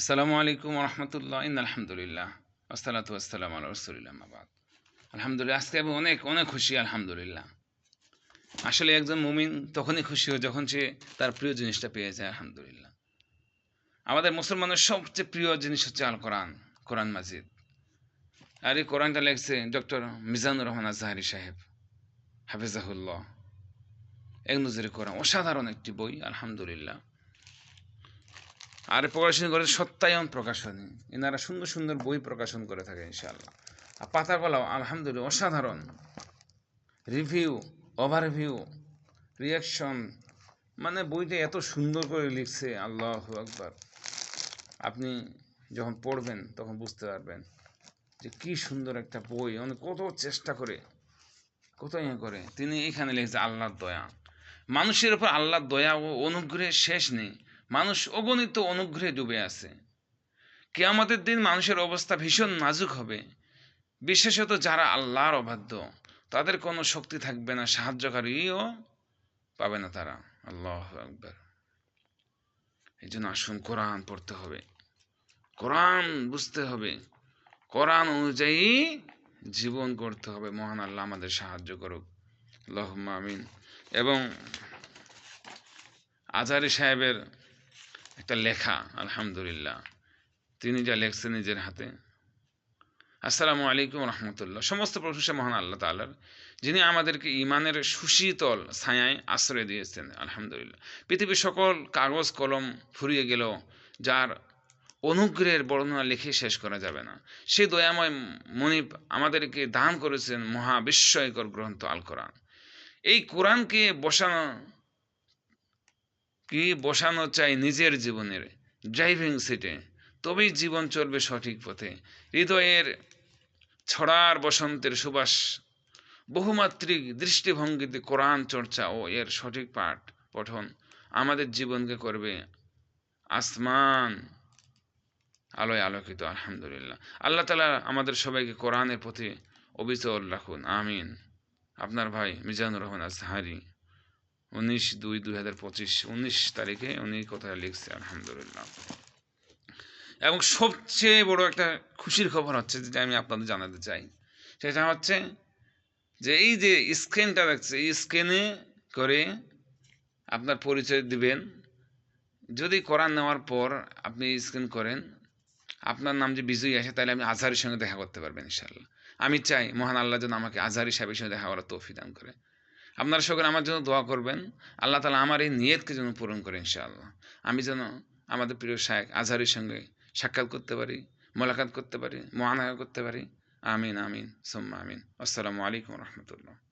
আসসালামু আলাইকুম রহমতুল্লাহ ইন আলহামদুলিল্লাহ, আসসালাতু আসসালাম আল্লাহ রসুলিল্লাহ মাবাদ আলহামদুলিল্লাহ, আজকে আমি অনেক অনেক খুশি, আলহামদুলিল্লাহ। আসলে একজন মুমিন তখনই খুশি হয় যখন সে তার প্রিয় জিনিসটা পেয়ে যায়, আলহামদুলিল্লাহ। আমাদের মুসলমানের সবচেয়ে প্রিয় জিনিস হচ্ছে আল কোরআন কোরআন মাজিদ। আর এই কোরআনটা লেখছে ডক্টর মিজানুর রহমান আজহারি সাহেব, হাফিজাহুল্লাহ। এক নজরে কোরআন, অসাধারণ একটি বই, আলহামদুলিল্লাহ। আর প্রকাশন করে সত্যায়ন প্রকাশনী। এনারা সুন্দর সুন্দর বই প্রকাশন করে থাকে, ইনশাআল্লাহ। আর পাতাগুলো আলহামদুলিল্লাহ, অসাধারণ। Review, overview, reaction. মানে বইটা এত সুন্দর করে লিখছে, আল্লাহ আকবার। আপনি যখন পড়বেন, তখন বুঝতে পারবেন যে কি সুন্দর একটা বই মানে কত চেষ্টা করে, কত ইয়ে করে। তিনি এখানে লিখছে, আল্লাহর দয়া। মানুষের উপর আল্লাহর দয়া ও অনুগ্রহের শেষ নেই। মানুষ অগণিত অনুগ্রহে ডুবে আছে। কেয়ামতের দিন মানুষের অবস্থা ভীষণ নাজুক হবে। বিশেষত যারা আল্লাহর অবাধ্য, তাদের কোনো শক্তি থাকবে না, সাহায্যকারীও পাবে না তারা। আল্লাহ একবার এই জন্য আসুন, কোরআন পড়তে হবে। কোরআন বুঝতে হবে। কোরআন অনুযায়ী জীবন করতে হবে। মহান আল্লাহ আমাদের সাহায্য করুক। আল্লাহ আমিন। এবং আজারি সাহেবের একটা লেখা, আলহামদুলিল্লাহ। তিনি যা লেখছেন নিজের হাতে। আসসালামু আলাইকুম রহমতুল্লাহ। সমস্ত প্রশংসা মহান আল্লাহ তালার যিনি আমাদেরকে ইমানের সুশীতল ছায়ায় আশ্রয় দিয়েছেন, আলহামদুলিল্লাহ। পৃথিবীর সকল কাগজ, কলম ফুরিয়ে গেল যার অনুগ্রহের বর্ণনা লিখে শেষ করা যাবে না। সে দয়াময় মনিব আমাদেরকে দান করেছেন মহা বিস্ময়কর গ্রন্থ আল কোরআন এই কোরআনকে বসানো কি বসানো চাই নিজের জীবনের? ড্রাইভিং সিটে। তবেই জীবন চলবে সঠিক পথে। হৃদয়ের ছড়ার বসন্তের সুবাস। বহুমাত্রিক দৃষ্টিভঙ্গিতে কোরআন চর্চা ও এর সঠিক পাঠ পঠন আমাদের জীবনকে করবে আসমান। আলোয় আলোকিত, আলহামদুলিল্লাহ। আল্লাহ তালা আমাদের সবাইকে কোরআনের প্রতি অবিচল রাখুন। আমিন। আপনার ভাই মিজানুর রহমান আজহারি। উনিশ দুই দুই হাজার পঁচিশ, উনিশ তারিখে উনি কথাটা লিখছে, আলহামদুলিল্লাহ। এবং সবচেয়ে বড় একটা খুশির খবর হচ্ছে যেটা আমি আপনাদের জানাতে চাই। সেটা হচ্ছে যে, এই যে স্ক্রিনটা দেখছে, এই স্ক্যানে করে আপনার পরিচয় দিবেন। যদি কোরআন নেওয়ার পর আপনি স্ক্রিন করেন, আপনার নাম যে বিজয়ী আসে, তাহলে আমি আজহারের সঙ্গে দেখা করতে পারবেন ইনশাল্লাহ আমি চাই মহান আল্লাহ যেন আমাকে আজহারি সাহেবের সঙ্গে দেখা করার তৌফি দান করে। আপনারা সকলে আমার জন্য দোয়া করবেন। আল্লাহ তালা আমার এই নিয়তকে যেন পূরণ করে ইনশাআল্লাহ। আমি যেন আমাদের প্রিয় শায়েক আজহারির সঙ্গে সাক্ষাৎ করতে পারি, মোলাকাত করতে পারি মহানায়া করতে পারি। আমিন আমিন, সোম্মা আমিন। আসসালামু আলাইকুম রহমতুল্লাহ।